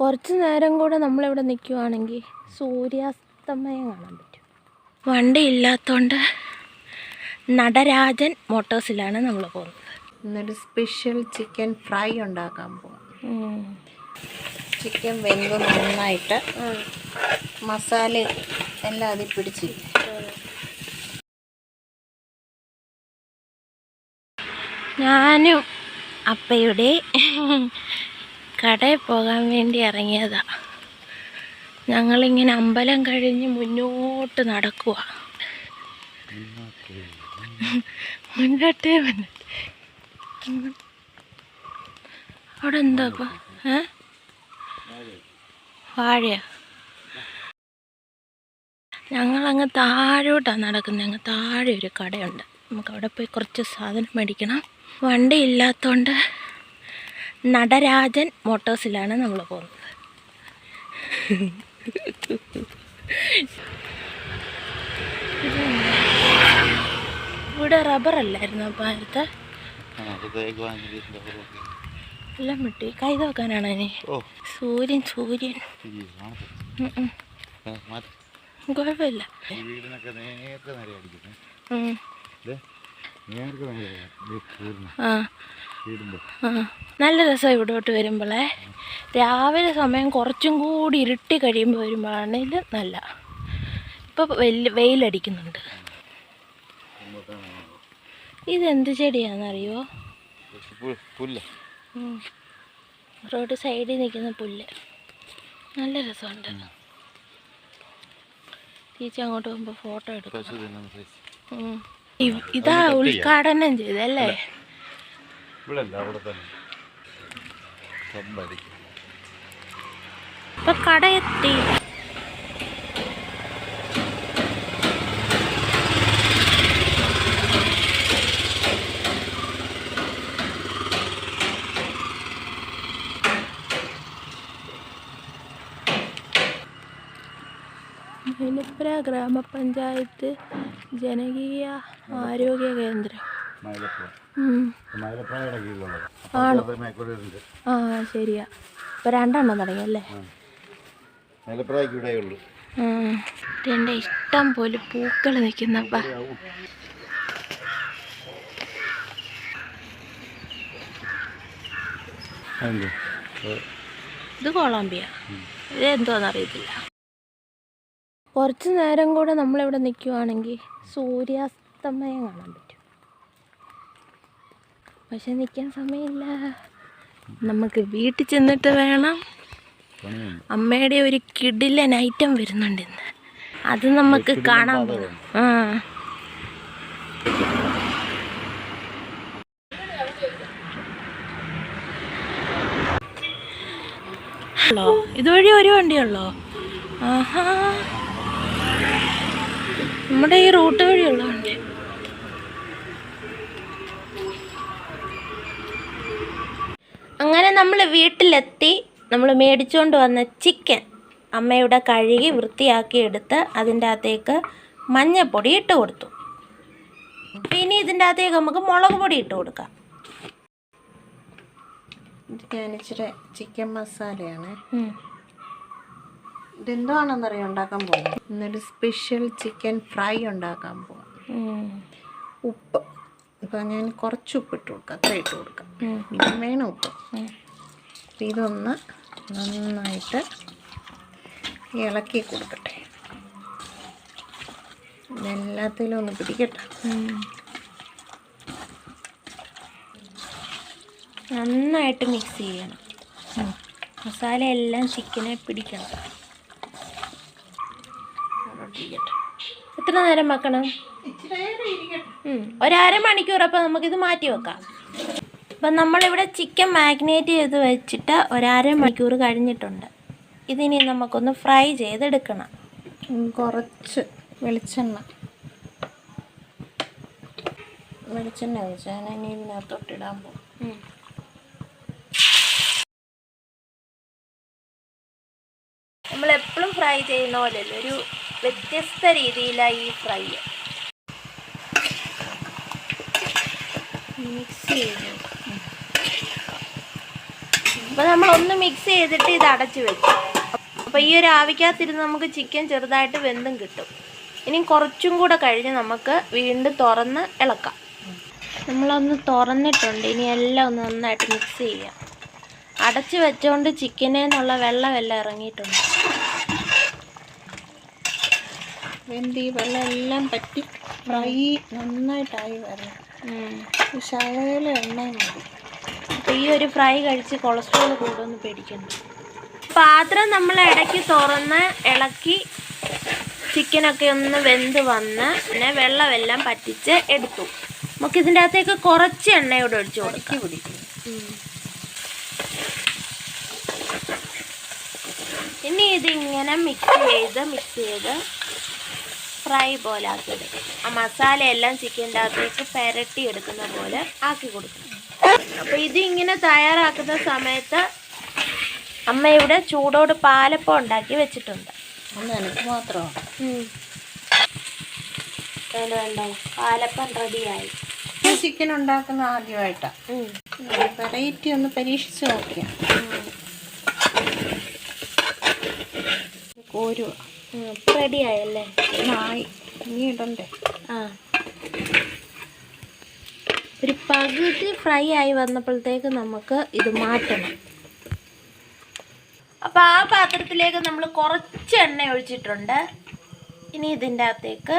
കുറച്ച് നേരം കൂടെ നമ്മളിവിടെ നിൽക്കുവാണെങ്കിൽ സൂര്യാസ്തമയം കാണാൻ പറ്റും. വണ്ടി ഇല്ലാത്തതുകൊണ്ട് നടരാജൻ മോട്ടോഴ്സിലാണ് നമ്മൾ പോകുന്നത്. ഇന്നൊരു സ്പെഷ്യൽ ചിക്കൻ ഫ്രൈ ഉണ്ടാക്കാൻ പോകാം ചിക്കൻ വെന്ത് നന്നായിട്ട് മസാല എല്ലാം അതിൽ പിടിച്ച്. ഞാനും അപ്പയുടെ കടയിൽ പോകാൻ വേണ്ടി ഇറങ്ങിയതാ. ഞങ്ങളിങ്ങനെ അമ്പലം കഴിഞ്ഞ് മുന്നോട്ട് നടക്കുക മുന്നോട്ടേ അവിടെ എന്താ ഇപ്പം? ഏ? വാഴയാ? ഞങ്ങളങ്ങ് താഴോട്ടാണ് നടക്കുന്നത് അങ്ങ് താഴെ ഒരു കടയുണ്ട്. നമുക്ക് അവിടെ പോയി കുറച്ച് സാധനം മേടിക്കണം. വണ്ടി ഇല്ലാത്തതുകൊണ്ട് നടരാജൻ മോട്ടോഴ്സിലാണ് നമ്മൾ പോകുന്നത്. ഇവിടെ റബ്ബർ അല്ലായിരുന്നു അപ്പം നേരത്തെ എല്ലാം വിട്ടി. കൈ നോക്കാനാണ് ഓ. സൂര്യൻ സൂര്യൻ. കുഴപ്പമില്ല. ആ. നല്ല രസമാണ് ഇവിടോട്ട് വരുമ്പോളേ. രാവിലെ സമയം കുറച്ചും കൂടി ഇരുട്ടി കഴിയുമ്പോൾ വരുമ്പോഴാണെങ്കിൽ നല്ല. ഇപ്പോൾ വെയിൽ വെയിലടിക്കുന്നുണ്ട്. ഇതെന്ത് ചെടിയാണെന്നറിയോ. റോഡ് സൈഡിൽ നിൽക്കുന്ന പുല്ല്. നല്ല രസമുണ്ട്. ചേച്ചി അങ്ങോട്ട് പോകുമ്പോൾ ഫോട്ടോ എടുക്കും ഇതാ ഉദ്ഘാടനം ചെയ്തല്ലേ ഇവിടെ അല്ല അവിടെ തന്നെ. സമ്പാദിക്കും ഇപ്പൊ കട എത്തി ഗ്രാമപഞ്ചായത്ത് ജനകീയ ആരോഗ്യ കേന്ദ്രം. ആ ശരിയാ. ഇപ്പൊ രണ്ടെണ്ണം തുടങ്ങിയല്ലേ എന്റെ ഇഷ്ടം പോലെ പൂക്കൾ നിൽക്കുന്നപ്പ ഇത് കൊളംബിയ. ഇത് എന്തോന്ന് അറിയത്തില്ല. കുറച്ച് നേരം കൂടെ നമ്മളിവിടെ നിൽക്കുവാണെങ്കിൽ സൂര്യാസ്തമയം കാണാൻ പറ്റും. പക്ഷെ നിൽക്കാൻ സമയമില്ല. നമുക്ക് വീട്ടിൽ ചെന്നിട്ട് വേണം. അമ്മയുടെ ഒരു കിടിലൻ ഐറ്റം വരുന്നുണ്ട് ഇന്ന്. അത് നമുക്ക് കാണാൻ പോകും ആ. ഉള്ളോ ഇതുവഴി ഒരു വണ്ടിയുള്ളോ? ആഹാ. നമ്മുടെ ഈ റൂട്ട് വഴിയുള്ള വണ്ടി. അങ്ങനെ നമ്മൾ വീട്ടിലെത്തി നമ്മൾ മേടിച്ചുകൊണ്ട് വന്ന ചിക്കൻ അമ്മയുടെ കഴുകി വൃത്തിയാക്കി എടുത്ത് അതിന്റെ അകത്തേക്ക് മഞ്ഞപ്പൊടി ഇട്ട് കൊടുത്തു. പിന്നെ ഇതിന്റെ അകത്തേക്ക് നമുക്ക് മുളക് പൊടി ഇട്ട് കൊടുക്കാം. ഇച്ചിരി ചിക്കൻ മസാലയാണ് ഇതെന്തോ ഇതെന്താണെന്നറിയാം ഉണ്ടാക്കാൻ പോകുന്നത്? ഇന്നൊരു സ്പെഷ്യൽ ചിക്കൻ ഫ്രൈ ഉണ്ടാക്കാൻ പോവാം ഉപ്പ്. ഇപ്പം ഞാൻ കുറച്ച് ഉപ്പ് ഇട്ട് കൊടുക്കാം. അത്ര ഇട്ട് കൊടുക്കാം. പിന്നെ വേണം ഉപ്പ്. അപ്പം ഇതൊന്ന് നന്നായിട്ട് ഇളക്കി കൊടുക്കട്ടെ. ഇതെല്ലാത്തിലും ഒന്ന് പിടിക്കട്ടെ. നന്നായിട്ട് മിക്സ് ചെയ്യണം. മസാല എല്ലാം ചിക്കനെ പിടിക്കണം. എത്ര നേരം വെക്കണം. ഒരര മണിക്കൂർ അപ്പം നമുക്കിത് മാറ്റി വെക്കാം. അപ്പം നമ്മളിവിടെ ചിക്കൻ മാഗ്നേറ്റ് ചെയ്ത് വെച്ചിട്ട് ഒരര മണിക്കൂർ കഴിഞ്ഞിട്ടുണ്ട്. ഇതിനി നമുക്കൊന്ന് ഫ്രൈ ചെയ്തെടുക്കണം. കുറച്ച് വെളിച്ചെണ്ണ. വെളിച്ചെണ്ണ ഒഴിച്ചാൽ ഞാൻ ഇനി ഇതിനകത്തോട്ടിടാൻ പോകും നമ്മളെപ്പോഴും നമ്മൾ എപ്പോഴും ഫ്രൈ ചെയ്യുന്ന പോലെയല്ല. ഒരു വ്യത്യസ്ത രീതിയിലാണ് ഈ ഫ്രൈ മിക്സ് ചെയ്ത്. അപ്പോൾ നമ്മളൊന്ന് മിക്സ് ചെയ്തിട്ട് ഇത് അടച്ചു വെച്ചു. അപ്പോൾ ഈ ഒരു ആവിക്കകത്തിരുന്ന് നമുക്ക് ചിക്കൻ ചെറുതായിട്ട് വെന്തും കിട്ടും. ഇനി കുറച്ചും കൂടെ കഴിഞ്ഞ് നമുക്ക് വീണ്ടും തുറന്ന് ഇളക്കാം. നമ്മളൊന്ന് തുറന്നിട്ടുണ്ട്. ഇനി എല്ലാം ഒന്ന് നന്നായിട്ട് മിക്സ് ചെയ്യാം. അടച്ചു വെച്ചുകൊണ്ട് ചിക്കനെന്നുള്ള വെള്ളം വെള്ളമെല്ലാം ഇറങ്ങിയിട്ടുണ്ട്. വെന്തി വെള്ളം എല്ലാം പറ്റി ഫ്രൈ നന്നായിട്ടായി വരണം. ശകല എണ്ണയും മതി അപ്പോൾ ഈ ഒരു ഫ്രൈ കഴിച്ച് കൊളസ്ട്രോൾ കൂടുമെന്ന് പേടിക്കണ്ട. പാത്രം നമ്മൾ ഇടയ്ക്ക് തുറന്ന് ഇളക്കി ചിക്കനൊക്കെ ഒന്ന് വെന്ത് വന്ന് പിന്നെ വെള്ളമെല്ലാം പറ്റിച്ച് എടുത്തു. നമുക്ക് ഇതിന്റെ അകത്തേക്ക് കുറച്ച് എണ്ണയോട് ഒഴിച്ചു കൊടുക്കാം. പിടിക്കും. ഇനി ഇതിങ്ങനെ മിക്സ് ചെയ്ത് മിക്സ് ചെയ്ത് ഫ്രൈ പോലെ ആക്കി എടുക്കും ആ മസാല എല്ലാം ചിക്കന്റെ അകത്തേക്ക് പെരട്ടി എടുക്കുന്ന പോലെ ആക്കി കൊടുക്കും അപ്പോൾ ഇത് ഇങ്ങനെ തയ്യാറാക്കുന്ന സമയത്ത് അമ്മ ഇവിടെ ചൂടോട് പാലപ്പം ഉണ്ടാക്കി വെച്ചിട്ടുണ്ട്. എനിക്ക് മാത്രമാണ് വേണ്ട പാലപ്പം റെഡിയായി. ചിക്കൻ ഉണ്ടാക്കുന്ന ആദ്യമായിട്ടാണ് വെറൈറ്റി ഒന്ന് പരീക്ഷിച്ച് നോക്കിയാ. കോരുക റെഡിയായല്ലേ? ആയി. ഇനി ഇടണ്ടേ? ആ. ഒരു പകുതി ഫ്രൈ ആയി വന്നപ്പോഴത്തേക്ക് നമുക്ക് ഇത് മാറ്റണം. അപ്പോൾ ആ പാത്രത്തിലേക്ക് നമ്മൾ കുറച്ച് എണ്ണ ഒഴിച്ചിട്ടുണ്ട്. ഇനി ഇതിന്റെ അകത്തേക്ക്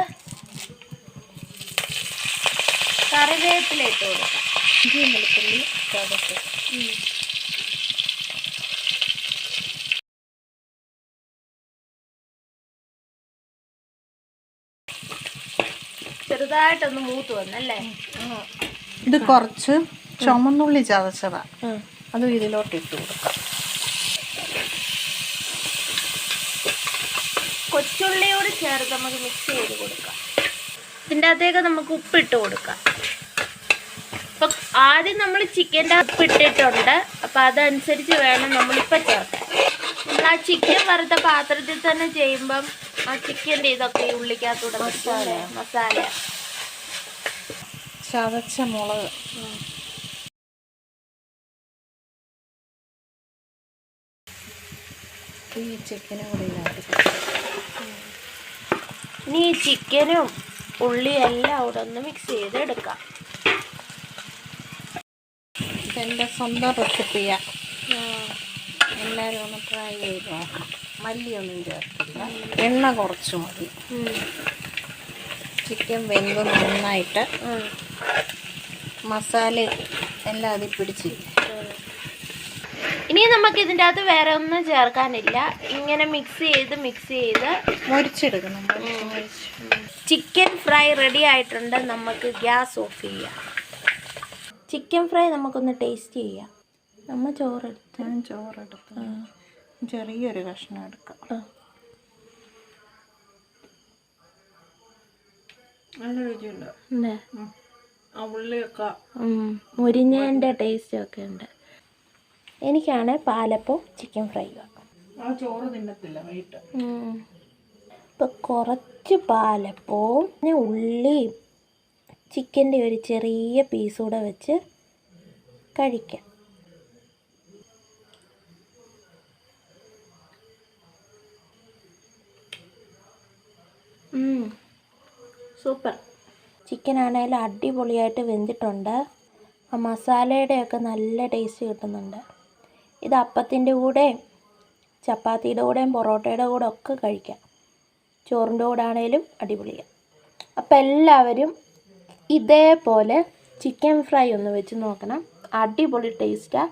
കറിവേപ്പില ഇട്ട് കൊടുക്കാം. ഇഞ്ചി വെളുത്തുള്ളി ചെറുതായിട്ടൊന്ന് മൂത്ത് വന്നല്ലേ? ഇത് കുറച്ച് ചുമന്നുള്ളി ചതച്ചതാ. അതും ഇതിലോട്ട് ഇട്ട് കൊടുക്കാം. കൊച്ചുള്ളിയോട് ചേർത്ത് നമുക്ക് മിക്സ് ചെയ്ത് കൊടുക്കാം. ഇതിന്റെ അകത്തേക്ക് നമുക്ക് ഉപ്പിട്ട് കൊടുക്കാം. അപ്പം ആദ്യം നമ്മൾ ചിക്കന്റെ ഉപ്പിട്ടിട്ടുണ്ട് അപ്പം അതനുസരിച്ച് വേണം നമ്മളിപ്പോൾ ചേർക്കാൻ. നമ്മൾ ആ ചിക്കൻ വറുത്ത പാത്രത്തിൽ തന്നെ ചെയ്യുമ്പം ആ ചിക്കന്റെ ഇതൊക്കെ ഉള്ളിക്കകത്തൂടെ മസാല മസാല. ചതച്ച മുളക്. ഈ ചിക്കനും കൂടി ഇനി ഈ ചിക്കനും ഉള്ളിയും എല്ലാം അവിടെ ഒന്ന് മിക്സ് ചെയ്ത് എടുക്കാം ഇതെന്റെ സ്വന്തം റെസിപ്പിയാ എല്ലാവരും ഒന്ന് ട്രൈ ചെയ്ത് നോക്കാം. മല്ലിയൊന്നും ചേർക്കില്ല എണ്ണ കുറച്ച് മതി. ചിക്കൻ വെന്ത് നന്നായിട്ട് മസാല എല്ലാം അതിൽ പിടിച്ച് ഇനി നമുക്ക് ഇതിന്റെ അകത്ത് വേറെ ഒന്നും ചേർക്കാനില്ല. ഇങ്ങനെ മിക്സ് ചെയ്ത് മിക്സ് ചെയ്ത്. മുരിച്ചെടുക്കണം മുരിച്ച് മുരിച്ച് ചിക്കൻ ഫ്രൈ റെഡി ആയിട്ടുണ്ട്. നമുക്ക് ഗ്യാസ് ഓഫ് ചെയ്യാം. ചിക്കൻ ഫ്രൈ നമുക്കൊന്ന് ടേസ്റ്റ് ചെയ്യാം. നമ്മൾ ചോറെടുത്ത് ചോറെടുത്ത് ചെറിയൊരു കഷ്ണം എടുക്കാം. നല്ല രുചിയുണ്ട്. ആ ഉള്ളിയൊക്കെ ടേസ്റ്റ് ഒക്കെ ഉണ്ട്. എനിക്കാണ് പാലപ്പം ചിക്കൻ ഫ്രൈയും ആ ചോറ് തിന്നത്തില്ല വൈകിട്ട്. ഇപ്പം കുറച്ച് പാലപ്പവും പിന്നെ ഉള്ളിയും ചിക്കന്റെ ഒരു ചെറിയ പീസ് കൂടെ വെച്ച് കഴിക്കാം. സൂപ്പർ. ചിക്കൻ ആണെങ്കിലും അടിപൊളിയായിട്ട് വെന്തിട്ടുണ്ട്. ആ മസാലയുടെയൊക്കെ നല്ല ടേസ്റ്റ് കിട്ടുന്നുണ്ട്. ഇത് അപ്പത്തിന്റെ കൂടെയും ചപ്പാത്തിയുടെ കൂടെയും പൊറോട്ടയുടെ കൂടെ ഒക്കെ കഴിക്കാം. ചോറിന്റെ കൂടെ ആണെങ്കിലും അടിപൊളിയാണ് അപ്പം എല്ലാവരും ഇതേപോലെ ചിക്കൻ ഫ്രൈ ഒന്ന് വെച്ച് നോക്കണം. അടിപൊളി ടേസ്റ്റാണ്